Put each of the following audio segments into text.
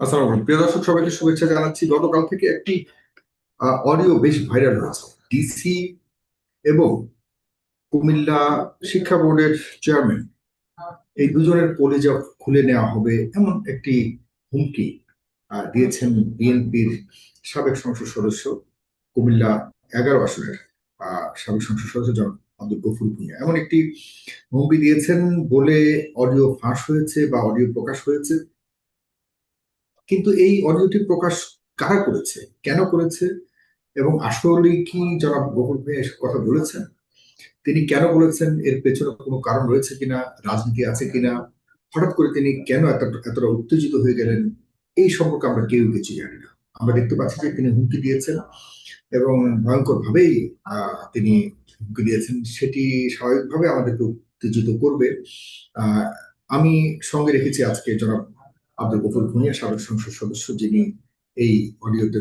আসসালামু প্রিয় দর্শক, সবাইকে শুভেচ্ছা জানাচ্ছি। গতকাল থেকে একটি অডিও বেশ ভাইরাল হয়েছে। ডিসি এবং কুমিল্লা শিক্ষা বোর্ডের চেয়ারম্যান এই দুজনের কলেজা খুলে নেওয়া হবে এমন একটি হুমকি দিয়েছেন বিএনপির সাবেক সংসদ সদস্য কুমিল্লা এগারো আসনের সাবেক সংসদ সদস্য আব্দুল গফুর ভুঁইয়া এমন একটি হুমকি দিয়েছেন বলে অডিও ফাঁস হয়েছে বা অডিও প্রকাশ হয়েছে। কিন্তু এই অডিওটি প্রকাশ কারা করেছে? কেন করেছে? এবং আসলে কি জনাব গফুর ভাই এসব কথা বলেছেন? তিনি কেন বলেছেন? এর পেছনে কোনো কারণ রয়েছে কিনা? রাজনীতি আছে কিনা? হঠাৎ করে তিনি কেন এত, এতটা উত্তেজিত হয়ে গেলেন? এই সম্পর্কে আমরা কেউ কিছু জানি না। আমরা দেখতে পাচ্ছি যে তিনি হুমকি দিয়েছেন। এবং ভয়ঙ্কর ভাবেই তিনি হুমকি দিয়েছেন। সেটি স্বাভাবিকভাবে আমাদেরকে উত্তেজিত করবে। আমি সঙ্গে রেখেছি আজকে জনাব আব্দুল গফুর ভুঁইয়া সাবেক সংসদ সদস্য, যিনি এই অডিওতে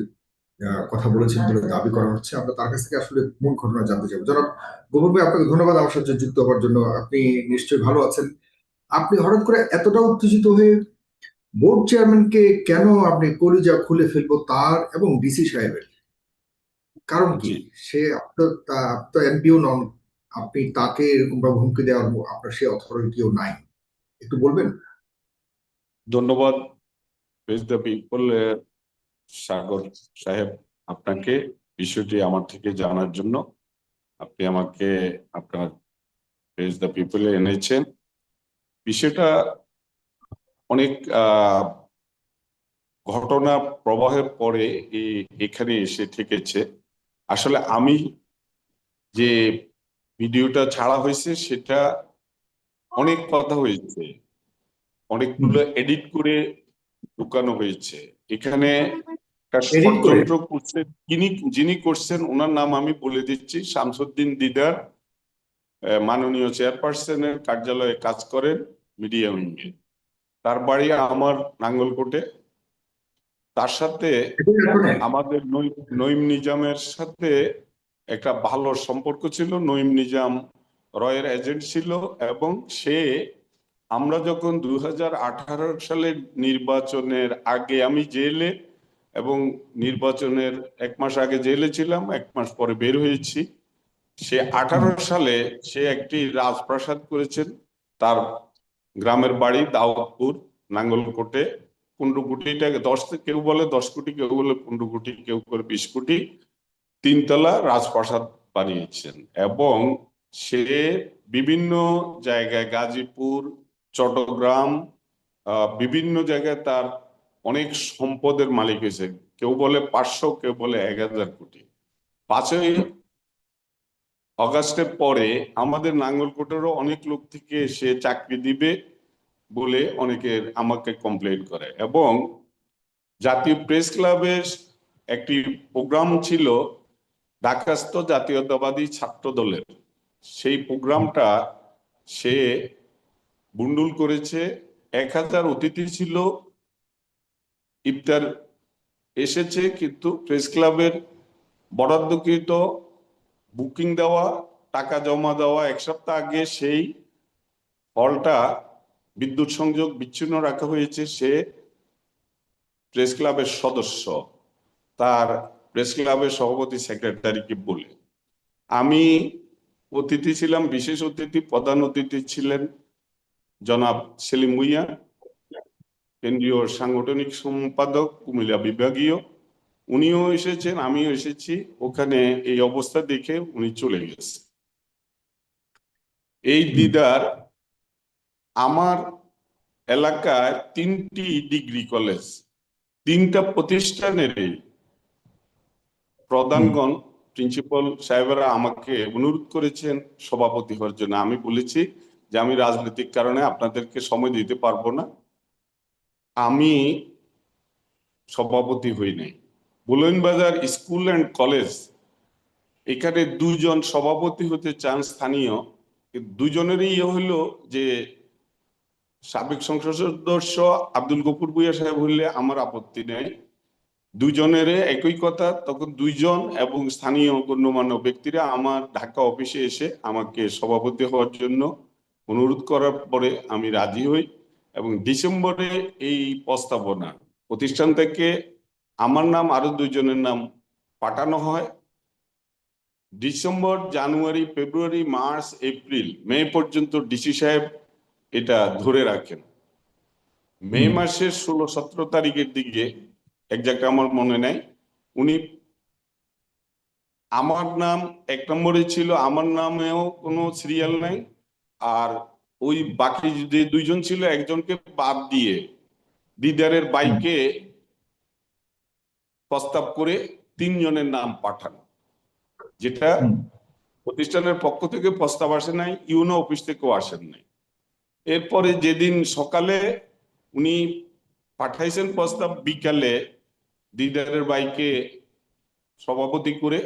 কথা বলেছেন বলে দাবি করা হচ্ছে। আমরা তার কাছ থেকে আসলে মূল ঘটনা জানতে চাবো জনাব গফুর ভাই, আপনাকে ধন্যবাদ আমার সাথে যুক্ত হওয়ার জন্য। আপনি নিশ্চয়ই ভালো আছেন। আপনি হঠাৎ করে এতটা উত্তেজিত হয়ে বোর্ড চেয়ারম্যানকে কেন আপনি কলিজা খুলে ফেলব তার এবং ডিসি সাহেবের? কারণ কি? সে আপনার এমপিও নন। আপনি তাকে এরকম ভাবে হুমকি দেওয়ার আপনার সে অথরিটিও নাই। একটু বলবেন? ধন্যবাদ দ্য পিপল সাগর সাহেব আপনাকে বিষয়টি আমার থেকে জানার জন্য। আপনি আমাকে আপনার পেজ দ্য পিপলে এনেছেন। বিষয়টা অনেক ঘটনা প্রবাহের পরে এখানে এসে ঠেকেছে আসলে আমি যে ভিডিওটা ছাড়া হয়েছে সেটা অনেক কথা হয়েছে। অনেকগুলো এডিট করে ঢুকানো হয়েছে। এখানে? ষড়যন্ত্র করছেন যিনি যিনি করছেন ওনার নাম আমি বলে দিচ্ছি। শামসুদ্দিন দিদার মাননীয় চেয়ারপারসনের কার্যালয়ে কাজ করেন মিডিয়া উইংয়ে। তার বাড়ি আমার নাঙ্গলকোটে। তার সাথে আমাদের নই- নঈম নিজামের সাথে একটা ভালো সম্পর্ক ছিল। নঈম নিজাম রয়ের এজেন্ট ছিল এবং সে আমরা যখন দুই সালের নির্বাচনের আগে আমি জেলে এবং নির্বাচনের এক মাস আগে জেলে ছিলাম এক মাস পরে বের হয়েছি। সে আঠারো সালে সে একটি রাজপ্রাসাদ করেছেন। তার গ্রামের বাড়ি দাউদপুর নাঙ্গলকোটে। পনেরো কোটি টাকা দশ কেউ বলে দশ কোটি, কেউ বলে পনেরো কোটি, কেউ করে বিশ কোটি, তিনতলা রাজপ্রাসাদ বানিয়েছেন। এবং সে বিভিন্ন জায়গায় গাজীপুর, চট্টগ্রাম বিভিন্ন জায়গায় তার অনেক সম্পদের মালিক হয়েছে। কেউ বলে পাঁচশো, কেউ বলে এক হাজার কোটি। পাঁচই অগাস্টের পরে আমাদের নাঙ্গলকোটেরও অনেক লোক থেকে সে চাকরি দিবে। বলে অনেকে আমাকে কমপ্লেন করে। এবং জাতীয় প্রেস ক্লাবের একটি প্রোগ্রাম ছিল ঢাকাস্থ জাতীয়তাবাদী ছাত্র দলের সেই প্রোগ্রামটা সে বুন্ডুল করেছে। এক হাজার অতিথি ছিল। ইফতার এসেছে কিন্তু প্রেস ক্লাবের বরাদ্দকৃত বুকিং দেওয়া, টাকা জমা দেওয়া, এক সপ্তাহ আগে সেই হলটা বিদ্যুৎ সংযোগ বিচ্ছিন্ন রাখা হয়েছে সে প্রেস ক্লাবের সদস্য। তার প্রেস ক্লাবের সভাপতি সেক্রেটারিকে বলে আমি অতিথি ছিলাম বিশেষ অতিথি প্রধান অতিথি ছিলেন জনাব সেলিম মুইয়া কেন্দ্রীয় সাংগঠনিক সম্পাদক কুমিল্লা বিভাগীয়। উনিও এসেছেন আমিও এসেছি। ওখানে এই অবস্থা দেখে উনি চলে গেছে এই দিদার আমার এলাকায় তিনটি ডিগ্রি কলেজ, তিনটা প্রতিষ্ঠানেরই প্রধানগণ, প্রিন্সিপাল সাহেবরা আমাকে অনুরোধ করেছেন সভাপতি হওয়ার জন্য। আমি বলেছি যে আমি রাজনৈতিক কারণে আপনাদেরকে সময় দিতে পারব না। আমি সভাপতি হই নাই। বুলনবাজার স্কুল অ্যান্ড কলেজ, এখানে দুজন সভাপতি হতে চান স্থানীয়। দুজনেরই ইয়ে হলো যে সাবেক সংসদ সদস্য আব্দুল গফুর ভুইয়া সাহেব হইলে আমার আপত্তি নেই। দুজনের একই কথা, তখন দুইজন এবং স্থানীয় গণ্যমান্য ব্যক্তিরা আমার ঢাকা অফিসে এসে আমাকে সভাপতি হওয়ার জন্য অনুরোধ করার পরে আমি রাজি হই এবং ডিসেম্বরে এই প্রস্তাবনা প্রতিষ্ঠান থেকে আমার নাম আরও দুইজনের নাম পাঠানো হয়। December, January, February, March, April, May পর্যন্ত ডিসি সাহেব এটা ধরে রাখেন। মে মাসের ষোলো সতেরো তারিখের দিকে একজাক্ট আমার মনে নাই উনি আমার নাম এক নম্বরে ছিল আমার নামেও কোনো সিরিয়াল নাই আর ওই বাকি যে দুইজন ছিল একজনকে বাদ দিয়ে দিদারের বাইকে প্রস্তাব করে তিনজনের নাম পাঠানো। যেটা প্রতিষ্ঠানের পক্ষ থেকে প্রস্তাব আসে নাই ইউনো অফিস থেকেও আসেন নাই। এরপরে যেদিন সকালে উনি পাঠাইছেন প্রস্তাব, বিকালে দিদারের বাইকে সভাপতি করে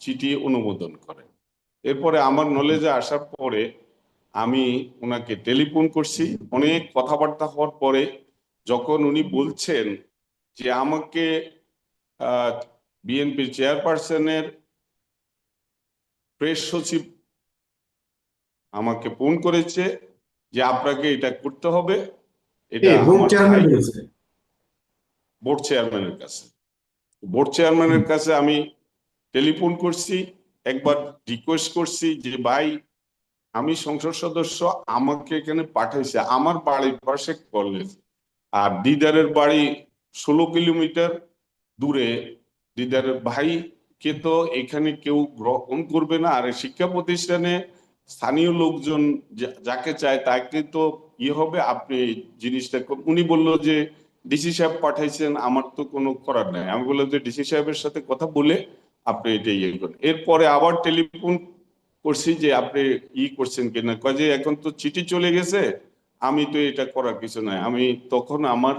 চিঠি অনুমোদন করেন। এরপরে আমার নলেজে আসার পরে আমি ওনাকে টেলিফোন করছি। অনেক কথাবার্তা হওয়ার পরে যখন উনি বলছেন যে আমাকে বিএনপি চেয়ারপারসনের প্রেস সচিব আমাকে ফোন করেছে যে আপনাকে এটা করতে হবে এটা বোর্ড চেয়ারম্যানের কাছে। বোর্ড চেয়ারম্যানের কাছে আমি টেলিফোন করছি একবার রিকোয়েস্ট করছি যে ভাই আমি সংসদ সদস্য আমাকে এখানে পাঠাইছে আমার বাড়ির পাশে কলেজ আর দিদারের বাড়ি ষোলো কিলোমিটার দূরে। দিদারের ভাইকে তো এখানে কেউ গ্রহণ করবে না। আর শিক্ষা প্রতিষ্ঠানে স্থানীয় লোকজন যাকে চায় তাকে তো ইয়ে হবে। আপনি জিনিসটা উনি বলল যে ডিসি সাহেব পাঠাইছেন, আমার তো কোনো করার নাই। আমি বললাম যে ডিসি সাহেবের সাথে কথা বলে আপনি এটা ইয়ে করেন। এরপরে আবার টেলিফোন করছি যে, আপনি ই করছেন কিনা? কয় যে, এখন তো চিঠি চলে গেছে, আমি তো এটা করার কিছু নাই। আমি তখন আমার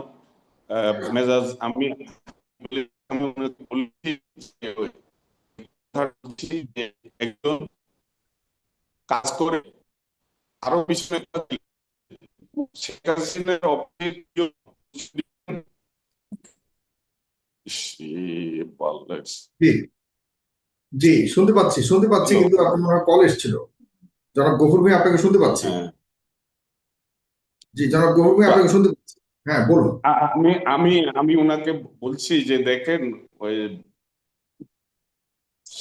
মেজাজ, আমি বলেছি যে ওই কথা বলছি যে একজন কাজ করে আরও শেখ হাসিনার জি। শুনতে পাচ্ছি শুনতে পাচ্ছি কিন্তু আপনার কল এসেছিল। জনাব গফুর ভাই আপনাকে শুনতে পাচ্ছি। হ্যাঁ। জি জনাব গফুর ভাই আপনাকে শুনতে পাচ্ছি। হ্যাঁ বলুন। আ- আমি আমি আমি ওনাকে বলছি যে দেখেন ওই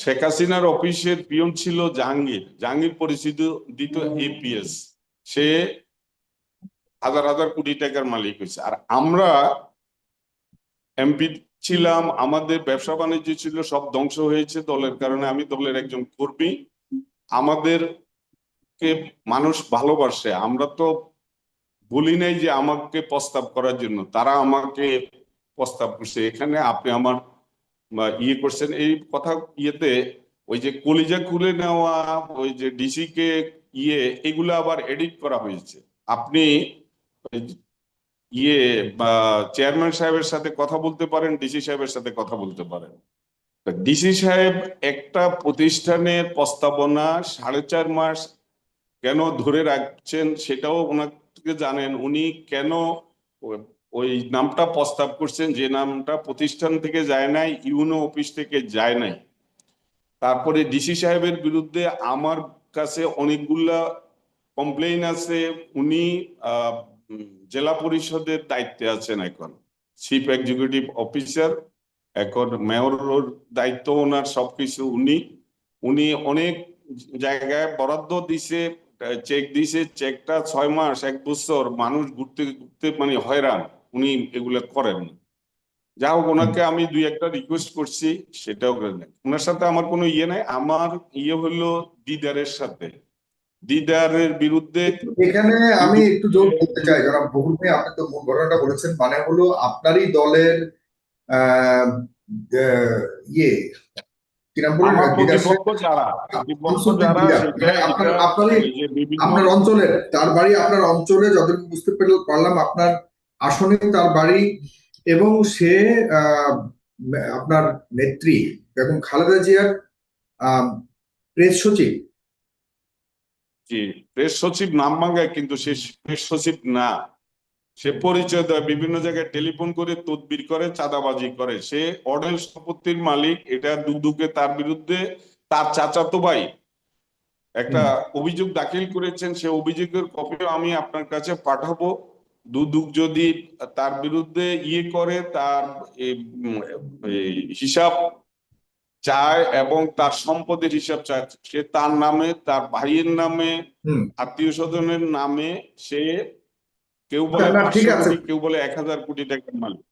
শেখ হাসিনার অফিসের পিয়ন ছিল জাহাঙ্গীর। জাহাঙ্গীর পরিচিত দিত এপিএস সে হাজার হাজার কোটি টাকার মালিক হয়েছে। আর আমরা এমপি ছিলাম, আমাদের ব্যবসা বাণিজ্য ছিল, সব ধ্বংস হয়েছে দলের কারণে। আমি দলের একজন কর্মী। আমাদেরকে মানুষ ভালোবাসে। আমরা তো বলি নাই যে আমাকে প্রস্তাব করার জন্য। তারা আমাকে প্রস্তাব করছে। এখানে আপনি আমার ইয়ে করছেন, এই কথা ইয়েতে ওই যে কলিজা খুলে নেওয়া, ওই যে ডিসি কে ইয়ে এগুলো আবার এডিট করা হয়েছে। আপনি ইয়ে বা চেয়ারম্যান সাহেবের সাথে কথা বলতে পারেন, ডিসি সাহেবের সাথে কথা বলতে পারেন। ডিসি সাহেব একটা প্রতিষ্ঠানের প্রস্তাবনা সাড়ে চার মাস কেন ধরে রাখছেন সেটাও ওনাকে জানেন। উনি কেন ওই নামটা প্রস্তাব করছেন, যে নামটা প্রতিষ্ঠান থেকে যায় নাই, ইউনো অফিস থেকে যায় নাই। তারপরে ডিসি সাহেবের বিরুদ্ধে আমার কাছে অনেকগুলা কমপ্লেইন আছে, উনি জেলা পরিষদের দায়িত্বে আছেন এখন। চিফ এক্সিকিউটিভ অফিসার এখন মেয়রের দায়িত্ব ওনার সবকিছু উনি উনি অনেক জায়গায় বরাদ্দ দিছে চেক দিছে চেকটা ছয় মাস, এক বছর, মানুষ ঘুরতে ঘুরতে মানে হয়রান। উনি এগুলা করেন না। যা হোক ওনাকে আমি দুই একটা রিকোয়েস্ট করছি সেটাও করেন। ওনার সাথে আমার কোনো ইয়ে নাই। আমার ইয়ে হলো দিদারের সাথে। দিদারের বিরুদ্ধে এখানে আমি একটু জোর বলতে চাই জনাব গফুর ভাই আপনি তো ঘটনাটা বলেছেন মানে হলো আপনারই দলের ইয়ে যারা যারা মানে আপনার- অঞ্চলের তার বাড়ি আপনার অঞ্চলে যতটুকু বুঝতে পেরে- পারলাম আপনার আসনে তার বাড়ি এবং সে আপনার নেত্রী বেগম খালেদা জিয়ার প্রেস সচিব। জি প্রেস সচিব নাম মাঙ্গায় কিন্তু সে প্রেস সচিব না। সে পরিচয় দেয় বিভিন্ন জায়গায় টেলিফোন করে তদবির করে চাঁদাবাজি করে। সে অডেল সম্পত্তির মালিক এটা দুদুকে তার বিরুদ্ধে তার চাচাতো ভাই একটা অভিযোগ দাখিল করেছেন। সে অভিযোগের কপিও আমি আপনার কাছে পাঠাবো। দুদুক যদি তার বিরুদ্ধে ইয়ে করে তার হিসাব চায় এবং তার সম্পদের হিসাব চায় সে তার নামে তার ভাইয়ের নামে আত্মীয় স্বজনের নামে সে কেউ বলে ঠিক আছে। কেউ বলে এক হাজার কোটি টাকার মালিক।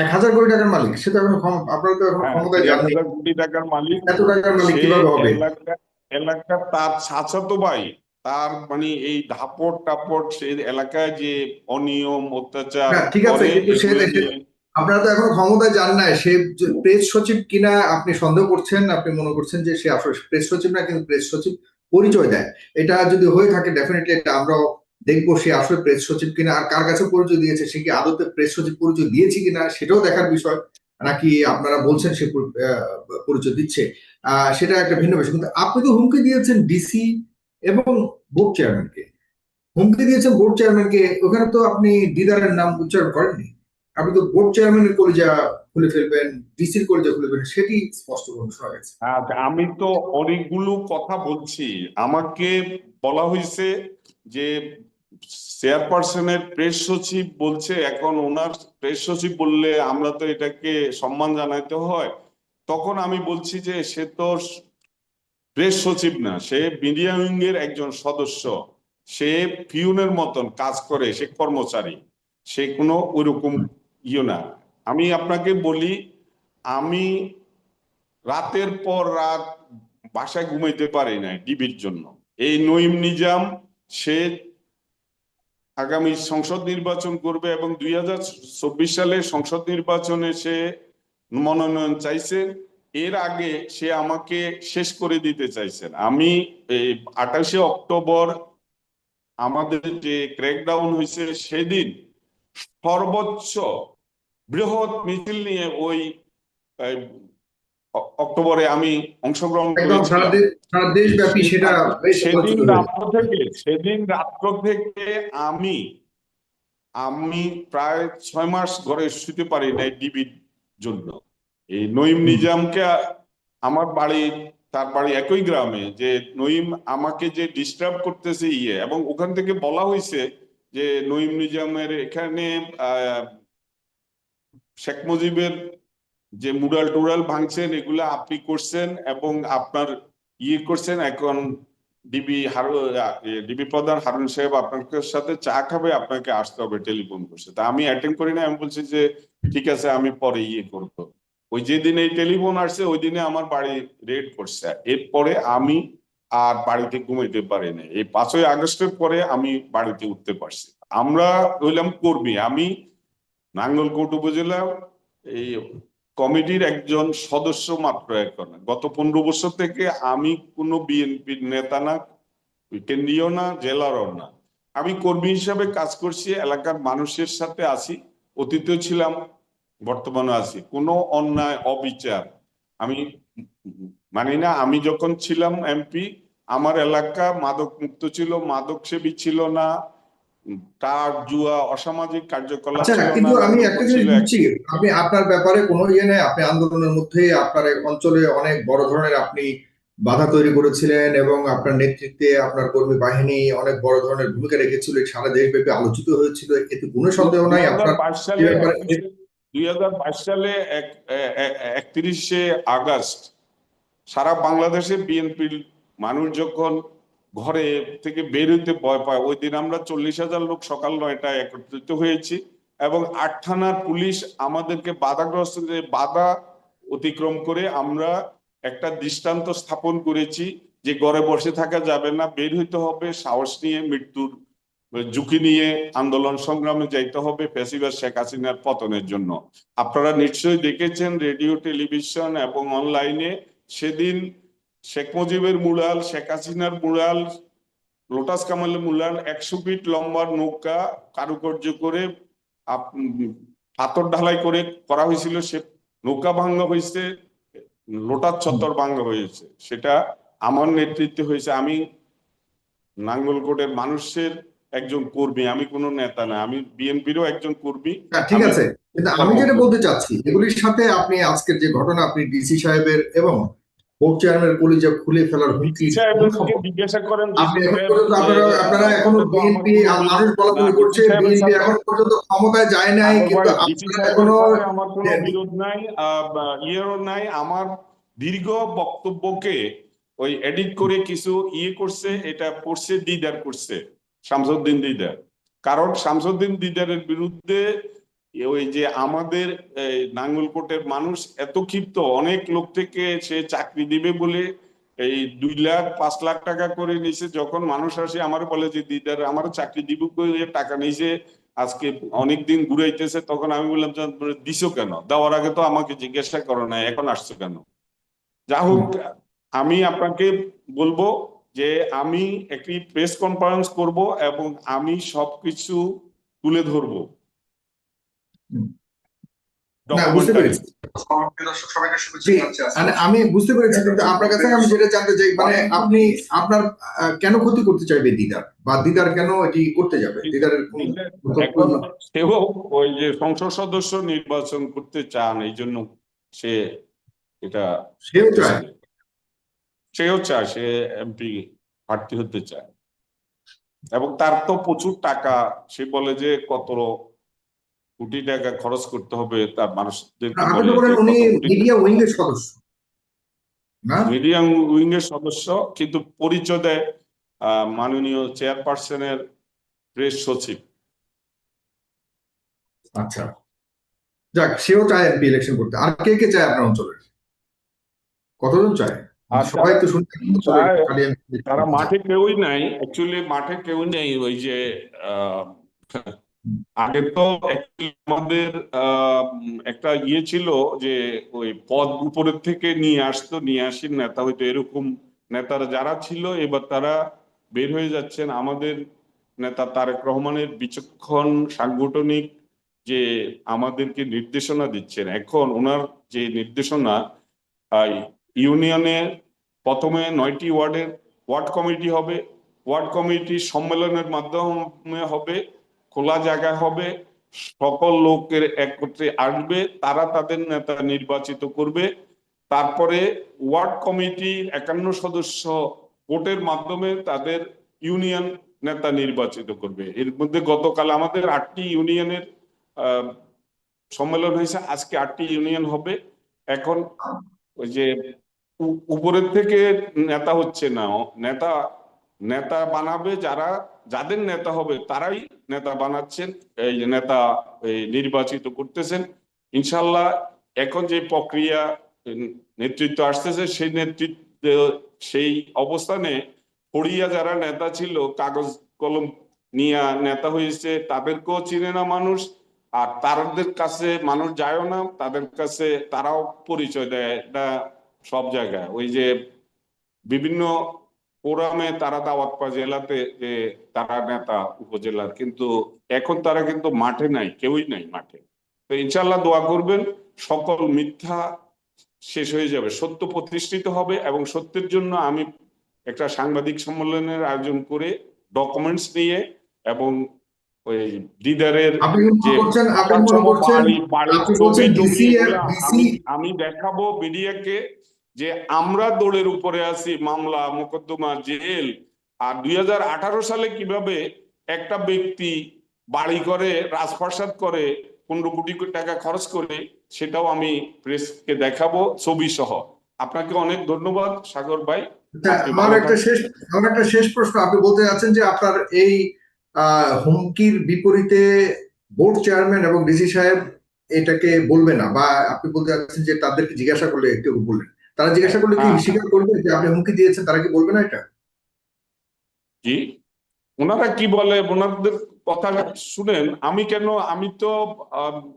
এক হাজার কোটি টাকার মালিক সে তো এখন আপনারা তো এখন হ্যাঁ, ক্ষমতায় এক হাজার কোটি টাকার মালিক এত টাকার মালিক কীভাবে হবে? এলাকা এলাকা তার চাচাতো ভাই তার মানে এই ধাপট টাপট সে এলাকায় যে অনিয়ম অত্যাচার হ্যাঁ, ঠিক আছে, কিন্তু সে- আপনারা তো এখন ক্ষমতায় যান নাই। সে প্রেস সচিব কিনা আপনি সন্দেহ করছেন আপনি মনে করছেন যে সে আসলে প্রেস সচিব না কিন্তু প্রেস সচিব পরিচয় দেয়। এটা যদি হয়ে থাকে ডেফিনেটলি এটা আমরাও দেখব সে আসলে প্রেস সচিব কিনা আর কার কাছে পরিচয় দিয়েছে সে কি আদতে প্রেস সচিব পরিচয় দিয়েছে কিনা সেটাও দেখার বিষয় নাকি আপনারা বলছেন সে পরিচয় দিচ্ছে। আহ, সেটা একটা ভিন্ন বিষয়। কিন্তু আপনি তো হুমকি দিয়েছেন ডিসি এবং বোর্ড চেয়ারম্যানকে হুমকি দিয়েছেন বোর্ড চেয়ারম্যানকে ওখানে তো আপনি দিদারের নাম উচ্চারণ করেননি। আপনি তো বোর্ড চেয়ারম্যানের কলিজা খুলে ফেলবেন ডিসির কলিজা খুলে ফেলবেন সেটি স্পষ্ট করে গেছে। আচ্ছা, আমি তো অনেকগুলো কথা বলছি। আমাকে বলা হয়েছে যে চেয়ারপারসনের প্রেস সচিব বলছে এখন ওনার প্রেস সচিব বললে আমরা তো এটাকে সম্মান জানাইতে হয়। তখন আমি বলছি যে সে তো প্রেস সচিব না, সে মিডিয়া উইং এর একজন সদস্য। সে পিউনের মতন কাজ করে, সে কর্মচারী। সে কোনো ওইরকম ইয়ে না। আমি আপনাকে বলি, আমি রাতের পর রাত বাসায় ঘুমাইতে পারি না ডিবির জন্য। এই নঈম নিজাম, সে আগামী সংসদ নির্বাচন করবে এবং দুই হাজার চব্বিশ সালে সংসদ নির্বাচনে সে মনোনয়ন চাইছেন এর আগে সে আমাকে শেষ করে দিতে চাইছেন। আমি আঠাশে অক্টোবর আমাদের যে ক্র্যাকডাউন হয়েছে সেদিন সর্বোচ্চ বৃহৎ মিছিল নিয়ে ওই অক্টোবরে আমি অংশগ্রহণ সেদিন রাত্র থেকে সেদিন রাত্র থেকে আমি আমি প্রায় ছয় মাস ঘরে শুতে পারি নাই ডিবির জন্য। এই নঈম নিজামকে আমার বাড়ি, তার বাড়ি একই গ্রামে, যে নঈম আমাকে যে ডিস্টার্ব করতেছে ইয়ে এবং ওখান থেকে বলা হয়েছে যে নঈম নিজামের এখানে শেখ মুজিবের যে মুরাল টুরাল ভাঙছেন, এগুলা আপনি করছেন এবং আপনার ইয়ে করছেন। এখন ডিবি হারু ডিবি প্রধান হারুন সাহেব আপনার সাথে চা খাবে, আপনাকে আসতে হবে, টেলিফোন করছে। তা আমি অ্যাটেন্ড করি না আমি বলছি যে, ঠিক আছে, আমি পরে ইয়ে করব। ওই যেদিন এই টেলিফোন আসছে, ওই দিনে আমার বাড়ি রেড করছে। এরপরে আমি আর বাড়িতে ঘুমাইতে পারি না এই পাঁচই আগস্টের পরে আমি বাড়িতে উঠতে পারছি। আমরা হইলাম কর্মী। আমি নাঙ্গলকোট উপজেলা এই কমিটির একজন সদস্য মাত্র এখন। গত পনেরো বছর থেকে আমি কোনো বিএনপির নেতা না, কেন্দ্রীয় না, জেলারও না। আমি কর্মী হিসাবে কাজ করছি, এলাকার মানুষের সাথে আছি, অতীতেও ছিলাম বর্তমানে আছি। কোনো অন্যায় অবিচার আমি মানি না আমি যখন ছিলাম এমপি আমার এলাকা মাদক মুক্ত ছিল মাদক সেবী ছিল না তার জুয়া অসামাজিক কার্যকলাপ আচ্ছা কিন্তু আমি একটা জিনিস বুঝছি আপনি আপনার ব্যাপারে কোনো ইয়ে নেই আপনি আন্দোলনের মধ্যে আপনার অঞ্চলে অনেক বড় ধরনের আপনি বাধা তৈরি করেছিলেন এবং আপনার নেতৃত্বে আপনার কর্মী বাহিনী অনেক বড় ধরনের ভূমিকা রেখেছিল সারা দেশব্যাপী আলোচিত হয়েছিল এতে কোনো সন্দেহ নাই আপনার 2022 সালে দুই সালে একত্রিশে আগস্ট সারা বাংলাদেশে বিএনপির মানুষ যখন ঘরে থেকে বের হইতে ভয় পায়, ওই দিন আমরা চল্লিশ হাজার লোক সকাল নয়টায় একত্রিত হয়েছি এবং আট থানার পুলিশ আমাদেরকে বাধাগ্রস্ত বাধা অতিক্রম করে আমরা একটা দৃষ্টান্ত স্থাপন করেছি যে ঘরে বসে থাকা যাবে না, বের হইতে হবে, সাহস নিয়ে মৃত্যুর ঝুঁকি নিয়ে আন্দোলন সংগ্রামে যাইতে হবে ফেসিবাদ শেখ হাসিনার পতনের জন্য। আপনারা নিশ্চয়ই দেখেছেন রেডিও, টেলিভিশন এবং অনলাইনে সেদিন শেখ মুজিবের মুরাল শেখ হাসিনার মুরাল লোটাস কামালের মুরাল একশো ফিট লম্বা নৌকা কারুকার্য করে পাথর ঢালাই করে করা হয়েছিল। সে নৌকা ভাঙ্গা হয়েছে লোটার চত্বর ভাঙ্গা হয়েছে। সেটা আমার নেতৃত্বে হয়েছে। আমি নাঙ্গলকোটের মানুষের একজন কর্মী আমি কোনো নেতা না আমি বিএনপিরও একজন কর্মী। ঠিক আছে কিন্তু আমি যেটা বলতে চাচ্ছি এগুলির সাথে আপনি আজকের যে ঘটনা আপনি ডিসি সাহেবের এবং বোর্ড চেয়ারম্যানের কলিজা খুলে ফেলার হুমকি জিজ্ঞাসা করেন আপনি এখন পর্যন্ত আপনারা আপনারা এখনও বিএনপি মানুষ করছে বিএনপি এখন পর্যন্ত ক্ষমতায় যায় নাই কিন্তু আপনারা এখনও আমার কোনো বিরোধ নাই ইয়েরও নাই আমার দীর্ঘ বক্তব্যকে ওই এডিট করে কিছু ইয়ে করছে এটা পড়ছে দিদার করছে। শামসুদ্দিন দিদার। কারণ শামসুদ্দিন দিদারের বিরুদ্ধে ওই যে আমাদের নাঙ্গলকোটের মানুষ এত ক্ষিপ্ত, অনেক লোক থেকে সে চাকরি দিবে বলে এই দুই লাখ, পাঁচ লাখ টাকা করে নিছে। যখন মানুষ আসে আমার বলে যে, দিদার আমার চাকরি দিব টাকা নিছে, আজকে অনেকদিন ঘুরাইতেছে। তখন আমি বললাম দিছো কেন? দেওয়ার আগে তো আমাকে জিজ্ঞাসা করো না এখন আসছো কেন? যা হোক, আমি আপনাকে বলব যে আমি একটি প্রেস কনফারেন্স করব এবং আমি সবকিছু তুলে ধরবো। বুঝতে পেরেছি। মানে আমি বুঝতে পেরেছি কিন্তু আপনার কাছে আমি যেটা জানতে চাই মানে আপনি আপনার কেন ক্ষতি করতে চাইবে দিদার? বা দিদার কেন এটি করতে যাবে? দিদারের সেও ওই যে সংসদ সদস্য নির্বাচন করতে চান এই জন্য সে এটা সেও চায়। সেও চায় সে এমপি প্রার্থী হতে চায়। এবং তার তো প্রচুর টাকা সে বলে যে কত কোটি টাকা খরচ করতে হবে তার কোটি মিডিয়া উইং এর সদস্য। না? মিডিয়াম উইং এর সদস্য কিন্তু পরিচয় দেয় মাননীয় চেয়ারপারসনের প্রেস সচিব। আচ্ছা। যাক সেও চায় এমপি ইলেকশন করতে। আর কে কে চায় আপনার অঞ্চলের? কতজন চায়? সবাই তো শুনতে তারা মাঠে কেউই নাই অ্যাকচুয়ালি মাঠে কেউ নেই ওই যে আগে তো আমাদের একটা ইয়ে ছিল যে ওই পদ উপরের থেকে নিয়ে আসতো নিয়ে আসি নেতা হয়তো এরকম নেতারা যারা ছিল এবার তারা বের হয়ে যাচ্ছেন। আমাদের নেতা তারেক রহমানের বিচক্ষণ সাংগঠনিক যে আমাদেরকে নির্দেশনা দিচ্ছেন। এখন ওনার যে নির্দেশনা ইউনিয়নের প্রথমে নয়টি ওয়ার্ডের ওয়ার্ড কমিটি হবে। ওয়ার্ড কমিটি সম্মেলনের মাধ্যমে হবে, খোলা জায়গা হবে, সকল লোকের একত্রে আসবে, তারা তাদের নেতা নির্বাচিত করবে। তারপরে ওয়ার্ড কমিটির একান্ন সদস্য ভোটের মাধ্যমে তাদের ইউনিয়ন নেতা নির্বাচিত করবে। এর মধ্যে গতকাল আমাদের আটটি ইউনিয়নের সম্মেলন হয়েছে, আজকে আটটি ইউনিয়ন হবে। এখন ওই যে উপরের থেকে নেতা হচ্ছে না। নেতা নেতা বানাবে যারা, যাদের নেতা হবে তারাই নেতা বানাচ্ছেন, এই নেতা নির্বাচিত করতেছেন। ইনশাল্লাহ এখন যে প্রক্রিয়া নেতৃত্ব আসতেছে, সেই নেতৃত্ব সেই অবস্থানে পড়িয়া যারা নেতা ছিল, কাগজ, কলম নিয়ে নেতা হয়েছে, তাদেরকেও চিনে না মানুষ। আর তাদের কাছে মানুষ যায়ও না, তাদের কাছে তারাও পরিচয় দেয়। এটা সব জায়গায়। ওই যে বিভিন্ন ফোরামে তারা দাওয়াত পায় জেলাতে যে তারা নেতা উপজেলার কিন্তু এখন তারা কিন্তু মাঠে নাই কেউই নাই মাঠে। তো ইনশাল্লাহ দোয়া করবেন সকল মিথ্যা শেষ হয়ে যাবে সত্য প্রতিষ্ঠিত হবে এবং সত্যের জন্য আমি একটা সাংবাদিক সম্মেলনের আয়োজন করে ডকুমেন্টস নিয়ে এবং ওই আমি আমি দেখাবো মিডিয়াকে যে আমরা দৌড়ের উপরে আছি মামলা মোকদ্দমা জেল আর দুই হাজার আঠারো সালে কীভাবে একটা ব্যক্তি বাড়ি করে রাজপ্রাসাদ করে পনেরো কোটি টাকা খরচ করে সেটাও আমি প্রেসকে দেখাবো ছবি সহ আপনাকে অনেক ধন্যবাদ সাগর ভাই। আচ্ছা, আমার একটা শেষ আমার একটা শেষ প্রশ্ন। আপনি বলতে যাচ্ছেন যে আপনার এই হুমকির বিপরীতে বোর্ড চেয়ারম্যান এবং ডিসি সাহেব এটাকে বলবে না বা আপনি বলতে যাচ্ছেন যে তাদেরকে জিজ্ঞাসা করলে একটু বললেন। তারা জিজ্ঞাসা করলে কি হ্যাঁ। স্বীকার করবে যে আপনি হুমকি দিয়েছেন তারা কি বলবে না এটা? জি। ওনারা কি বলে? ওনাদের কথা শুনেন। আমি কেন আমি তো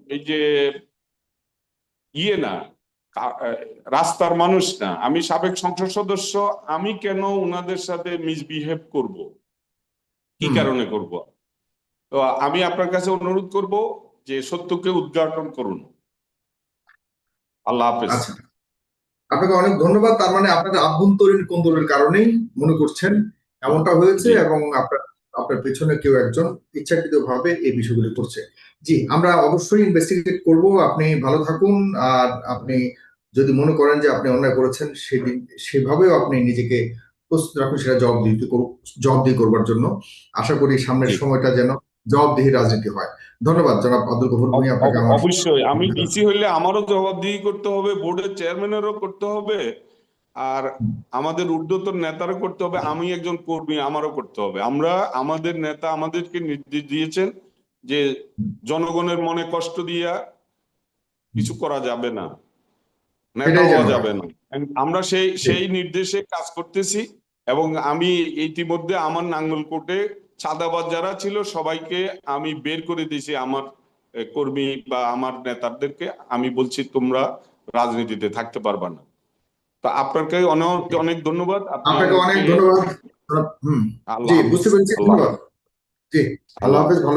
এই যে ইয়ে না রাস্তার মানুষ না। আমি সাবেক সংসদ সদস্য আমি কেন ওনাদের সাথে মিসবিহেভ করব? কি কারণে করব? তো আমি আপনার কাছে অনুরোধ করব যে সত্যকে উদ্ঘাটন করুন। আল্লাহ হাফেজ। আচ্ছা। আপনাকে অনেক ধন্যবাদ। তার মানে আপনাদের আভ্যন্তরীণ কোন্দলের কারণেই মনে করছেন এমনটা হয়েছে এবং আপনার আপনার পেছনে কেউ একজন ইচ্ছাকৃত ভাবে এই বিষয়গুলি করছে। জি আমরা অবশ্যই ইনভেস্টিগেট করব। আপনি ভালো থাকুন। আর আপনি যদি মনে করেন যে আপনি অন্যায় করেছেন সেদিন সেভাবেও আপনি নিজেকে প্রস্তুত রাখুন সেটা করু- জবাবদিহি করবার জন্য। আশা করি সামনের সময়টা যেন জবাবদিহি রাজনীতি হয়। ধন্যবাদ জনাব আব্দুল গফুর ভূঁইয়া আপনাকে আমার অবশ্যই। আমি ডিসি হইলে আমারও জবাবদিহি করতে হবে বোর্ডের চেয়ারম্যানেরও করতে হবে আর আমাদের ঊর্ধ্বতন নেতারও করতে হবে আমি একজন কর্মী আমারও করতে হবে। আমরা আমাদের নেতা আমাদেরকে নির্দেশ দিয়েছেন যে জনগণের মনে কষ্ট দিয়া কিছু করা যাবে না নেতা হওয়া যাবে না। আমরা সেই সেই নির্দেশে কাজ করতেছি এবং আমি ইতিমধ্যে আমার নাঙ্গলকোটে চাঁদাবাজ যারা ছিল সবাইকে আমি বের করে দিয়েছি আমার কর্মী বা আমার নেতাদেরকে। আমি বলছি তোমরা রাজনীতিতে থাকতে পারবা না। তো আপনাকে অনেক অনেক ধন্যবাদ। আপনাকে অনেক ধন্যবাদ। জি বুঝতে পেরেছি। আল্লাহ হাফেজ। ভালো